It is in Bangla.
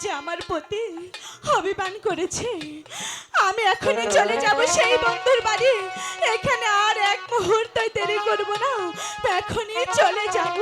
যে আমার প্রতি অভিমান করেছে। আমি এখনই চলে যাব সেই বন্ধুর বাড়ি। এখানে আর এক মুহূর্ত দেরি করব না। এখনই চলে যাব।